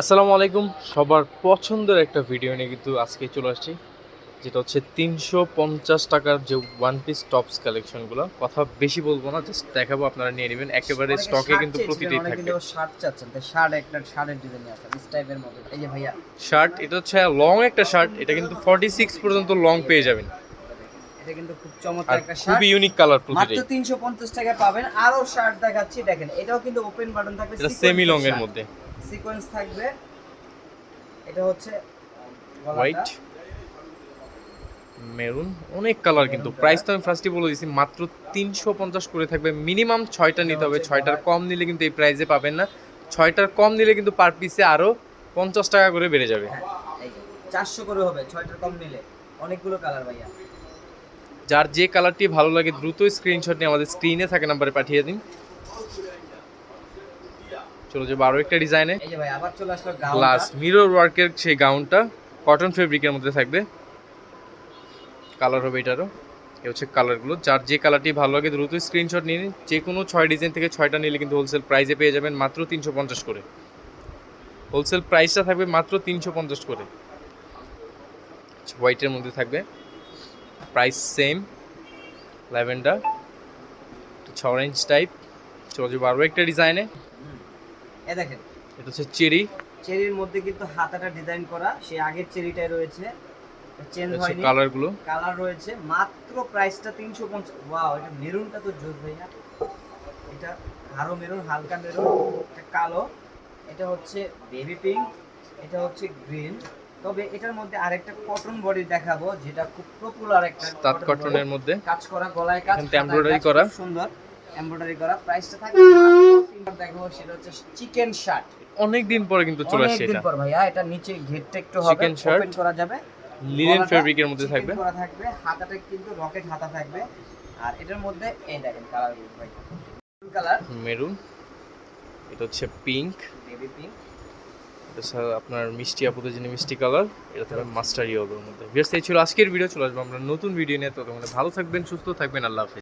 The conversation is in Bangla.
আসসালামু আলাইকুম। সবার পছন্দের একটা ভিডিও নিয়ে কিন্তু আজকে চলে আসছি যেটা হচ্ছে তিনশো পঞ্চাশ টাকার যে ওয়ান পিস টপস কালেকশনগুলো কথা বেশি বলব না জাস্ট দেখাবো আপনারা নিয়ে নেবেন। একেবারে স্টকে কিন্তু প্রতিটাই থাকবে শার্ট চাচ্ছেন তাই শার্ট একটা শার্টের ডিজাইন আছে দিস টাইপের মধ্যে। এই যে ভাইয়া। শার্ট এটা হচ্ছে লং একটা শার্ট এটা কিন্তু ফর্টি সিক্স পর্যন্ত লং পেয়ে যাবেন। এটা কিন্তু খুব চমৎকার একটা শার্ট খুবই ইউনিক কালার মাত্র প্রতিটাই। তিনশো পঞ্চাশ টাকা পাবেন। আরও শার্ট দেখাচ্ছি দেখেন এটাও কিন্তু ওপেন বাটন থাকবে এটা সেমি লং এর মধ্যে। সিকোয়েন্স থাকবে। এটা হচ্ছে হোয়াইট মেরুন অনেক কালার কিন্তু। প্রাইস তো আমি ফার্স্টই বলে দিয়েছি মাত্র তিনশো পঞ্চাশ করে থাকবে। মিনিমাম ছয়টা নিতে হবে। ছয়টার কম নিলে কিন্তু এই প্রাইসে পাবেন না। ছয়টার কম নিলে কিন্তু পার পিসে আরও পঞ্চাশ টাকা করে বেড়ে যাবে। হ্যাঁ, চারশো করে হবে ছয়টার কম নিলে। অনেকগুলো কালার ভাইয়া। যার যে কালারটি ভালো লাগে দ্রুত স্ক্রিনশট নিয়ে আমাদের স্ক্রিনে থাকে নাম্বারে পাঠিয়ে দিন। চলো যে বারো একটা ডিজাইনে গ্লাস মিরর ওয়ার্কের সেই গাউনটা কটন ফেব্রিকের মধ্যে থাকবে। কালার হবে এটারও। এ হচ্ছে কালারগুলো যার যে কালারটি ভালো লাগে দ্রুত স্ক্রিনশট নিয়ে নিন। যে কোনো ছয় ডিজাইন থেকে ছয়টা নিলে কিন্তু হোলসেল প্রাইসে পেয়ে যাবেন মাত্র তিনশো পঞ্চাশ করে। হোলসেল প্রাইসটা থাকবে মাত্র তিনশো পঞ্চাশ করে। হোয়াইটের মধ্যে থাকবে। প্রাইস সেম ল্যাভেন্ডার ছ অরেঞ্জ টাইপ চলো যে বারো একটা ডিজাইনে এ দেখেন। এটা হচ্ছে চেরি। চেরির মধ্যে কিন্তু হাতাটা ডিজাইন করা সেই আগের চেরিটাই রয়েছে। চেঞ্জ হচ্ছে হয়নি। কালারগুলো কালার রয়েছে। মাত্র প্রাইসটা তিনশো পঞ্চাশ। ওয়াও এটা মেরুনটা তো জোস ভাইয়া। এটা গাঢ় মেরুন হালকা মেরুন এটা কালো। এটা হচ্ছে বেবি পিঙ্ক এটা হচ্ছে গ্রিন তবে এটার মধ্যে আরেকটা কটন বডি দেখাবো যেটা খুব পপুলার একটা তাঁত কটনের মধ্যে। কাজ করা গলায় কাজ কাজ, করা। সুন্দর। এমব্রয়ডারি করা। প্রাইসটা থাকবে দেখাবো সেটা হচ্ছে চিকেন শার্ট অনেক দিন পরে কিন্তু চলে আসছে এটা। পর ভাইয়া এটা নিচে ঘেরটা একটু হবে। Shirt। ওপেন করা যাবে। লিনেন ফেব্রিকের মধ্যে থাকবে। করা থাকবে। হাতাটা কিন্তু রকেট হাতা থাকবে। আর এটার মধ্যে এই দেখেন কালার ভাই। কালার মেরুন এটা হচ্ছে পিঙ্ক বেবি পিঙ্ক আপনার মিষ্টি আপুদের জন্য মিষ্টি কালার এটা থাকবে মাস্টার ইয়েলোর মধ্যে। ভিউয়ার্স এই ছিল আজকের ভিডিও। চলে আসব আমরা নতুন ভিডিও নিয়ে। ততক্ষণ ভালো থাকবেন সুস্থ থাকবেন। আল্লাহ হাফেজ।